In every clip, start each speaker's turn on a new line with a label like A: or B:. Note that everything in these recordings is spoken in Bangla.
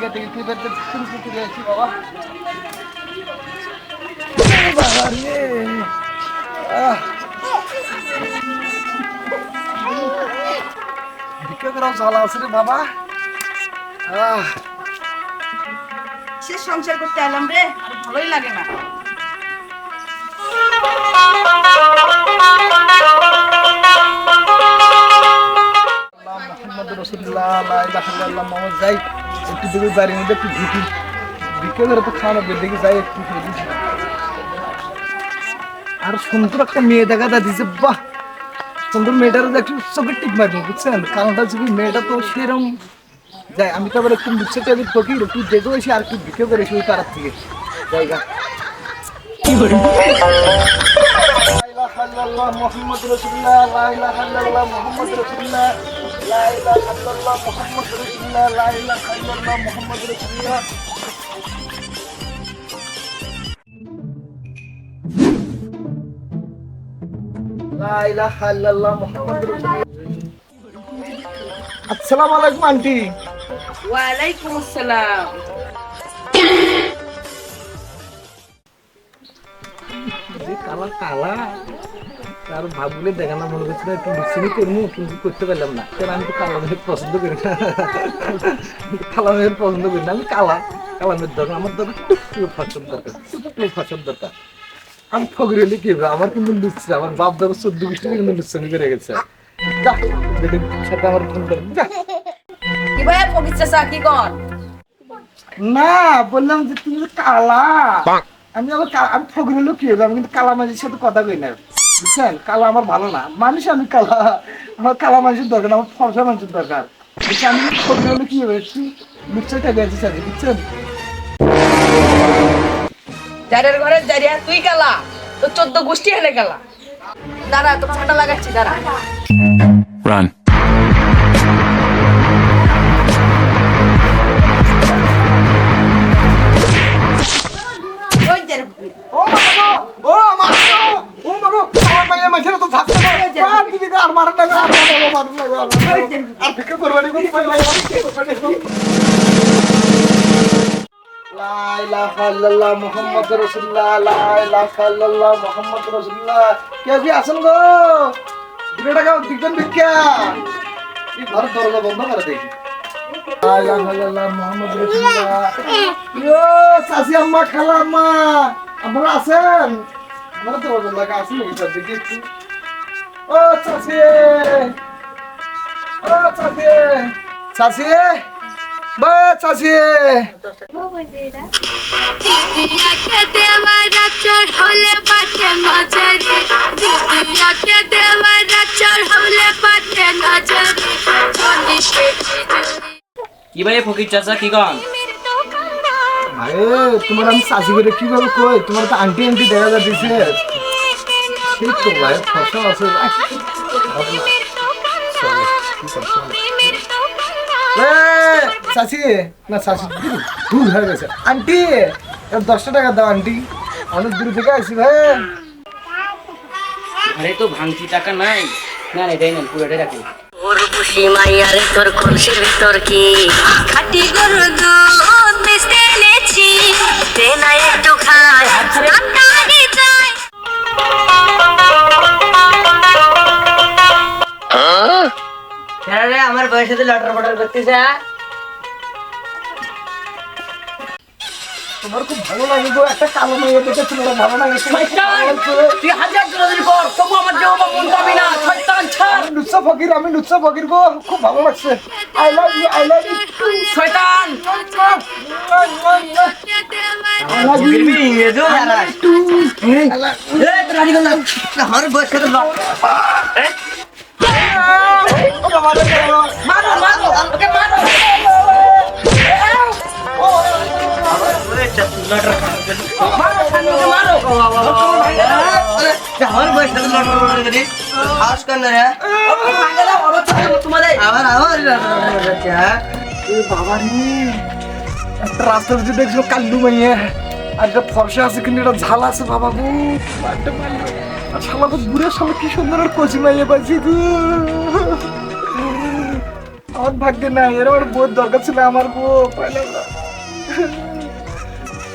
A: জায়গা থেকে তুই বেরতে শুরু করে আছি বাবা। ভিক্ষা করাও জ্বালা আছে রে বাবা?
B: সে সংসার করতে এলাম রে ভালোই লাগে না।
A: রসুল্লাহ যাই। একটু বাড়ির মধ্যে একটু ঢুকি করে তো খাওয়ানো যাই একটু আর সুন্দর একটা মেয়ে দেখা যা দিছে বাহ! সুন্দর মেয়েটার একটু চোখের টিপ মারবো বুঝছেন? কারণটা কি মেয়েটা তো সেরকম যাই আমি তো আবার একটু মুচ্ছে টাইপের ফকির একটু দেখো এসে আর কি ভিক্ষা করে এসে ওই পাড়ার থেকে। জায়গা। ইলাহা ইল্লাল্লাহ মোহাম্মদ রসুল্লাহ মোহাম্মদ রসুল্লাহ লা ইলাহা ইল্লাল্লাহ মোহাম্মদ রসুল্লাহ লা ইলাহা ইল্লাল্লাহ মোহাম্মদ রসুল্লাহ আসসালামু আলাইকুম আন্টি।
B: ওয়ালাইকুম আসসালাম।
A: যে কালা কালা তার ভাবগুলো দেখা না মনে করছিল একটু লুচিনি করব কিন্তু করতে পারলাম না। কারণ আমি তো কালা মেয়ের পছন্দ করি না। কালা মেয়ের পছন্দ করি না আমি কালা। কালা মেয়ের দরকার আমার দরকার টুকটুকু ফসল দরকার টুকটুকু ফসল দরকার। আমি ফকরি হলে কি আমার কিন্তু লুচছে আমার বাপ দাদা চোদ্দ গোষ্ঠী কিন্তু লুচ্ছানি করে গেছে সাথে আমার ফোন করে যা।
B: কি ভাই ফকির চাচা কি কর?
A: না বললাম যে তুমি কালা। আমি আবার কা- আমি ফকরি হলেও কি হবে আমি কিন্তু কালা মানুষের সাথে কথা কই না। বুঝছেন? কালা আমার ভালো না। মানুষ আমি কালা আমার কালা মানুষের দরকার না, আমার ফর্সা মানুষের দরকার। আমি ফকরি হলে কি হবে একটু লুচ্চাটা গেছে সাথে বুঝছেন?
B: যারের ঘরে যারিয়া তুই কালা তো চোদ্দ গোষ্ঠী হেলে কালা। দাঁড়া তোর ছাটা লাগাচ্ছি দাঁড়া।
C: Run.
A: আর মারা না আর মারা না আর ভিক্ষা করবানি কোন পাই নাই লা ইলাহা ইল্লাল্লাহ মুহাম্মাদুর রাসূলুল্লাহ লা ইলাহা ইল্লাল্লাহ মুহাম্মাদুর রাসূলুল্লাহ। কে কি আছেন গো? দুটো টাকা দিবেন ভিক্ষা? এই ঘর দরজা বন্ধ করে দেখি লা ইলাহা ইল্লাল্লাহ মুহাম্মাদুর রাসূলুল্লাহ। ইয়ো সাসি আম্মা খালা আম্মা আপনারা আছেন? আমরা তো লাগা আছেন নাকি? স্যার দেখি একটু। ও চাচি ও চাচি চাচি বা চাচি
D: হলে পাঠে নজরে হলে পাঠে নজরে
E: কি ভাই ফকির চাচা কি কন?
A: ভাই তোমার আমি কীভাবে কই? তোমার তো আন্টি আন্টি দেখা যাচ্ছে। ঠিক তো ভাই ফসল আছে চাচি না চাচি ভুল হয়ে গেছে আন্টি দশটা টাকা দাও আন্টি অনেক দূর থেকে আসি ভাই
E: আরে তো ভাঙতি টাকা নাই না না এটাই নেন পুরোটাই রাখুন
D: ওর খুশি মাইয়ারে তোর খুশির ভিতর কি? খাটি গরু দুধ।
E: তো লটার পটার করতেছে
A: তোমার খুব ভালো লাগে গো একটা কালো মেয়ে দেখে তোমার ভালো লাগে।
B: তুই হাজার কর তবু আমার দেহ বা মন পাবি না। শয়তান ছাড়!
A: আমি ফকির আমি লুচ্ছা ফকির গো খুব ভালো লাগছে। I love you I love you
B: শয়তান!
A: আই লাভ ইউ
E: ইংরেজও হারাস আমার বয়স কত?
A: রাস্তার ভিতরে দেখছ কাল্লু মাইয়া আর একটা ফর্সা আছে কিন্তু এটা ঝাল আছে বাবা গো। আর শালা তো বুড়ের সামনে কি সুন্দর আর কচি মাইয়া পাইছি গো আমার ভাগ্যে নাই, এর আমার বউর দরকার ছিল আমার বউ, পাইলাম না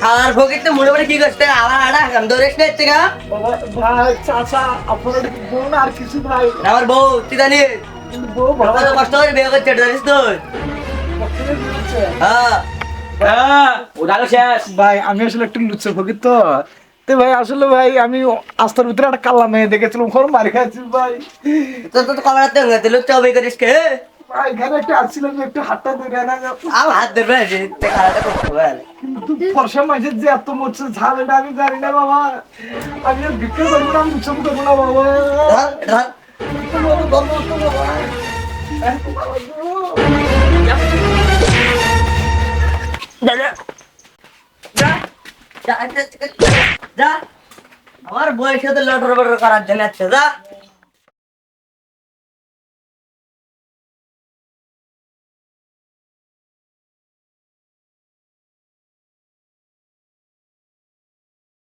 E: আর ভোগের তো মনে করে কি করতে আমার আড়া হাম ধরিস না
A: বাবা ভাই চাচা আপনার এটা কি বউ না আর কিছু ভাই
E: আমার বউ তুই জানিস?
A: কিন্তু বউ ভালো
E: কষ্ট করে বিয়ে করছে জানিস তো? হ্যাঁ। হ্যাঁ
A: ভাই আমি আসলে একটু লুচ্চে ফকির তো তো ভাই আসলে ভাই আমি আস্তার ভিতরে একটা কাল্লা মেয়ে দেখেছিলাম ওখানে মারি খাচ্ছি ভাই।
E: তো তো কমরাতে হয়ে গেল চবে করিস কে?
A: এখানে একটা আসছিলাম একটু হাতটা ধরে না
E: আম হাত ধরবে না খারাটা করতে পারে
A: কিন্তু ফর্সা মাঝে যে এত মরছে ঝাল এটা আমি জানি না বাবা। আর করব না উৎসব করব না বাবা।
E: আমার বয়সে তো লটর বটর করার জন্য আছে যা।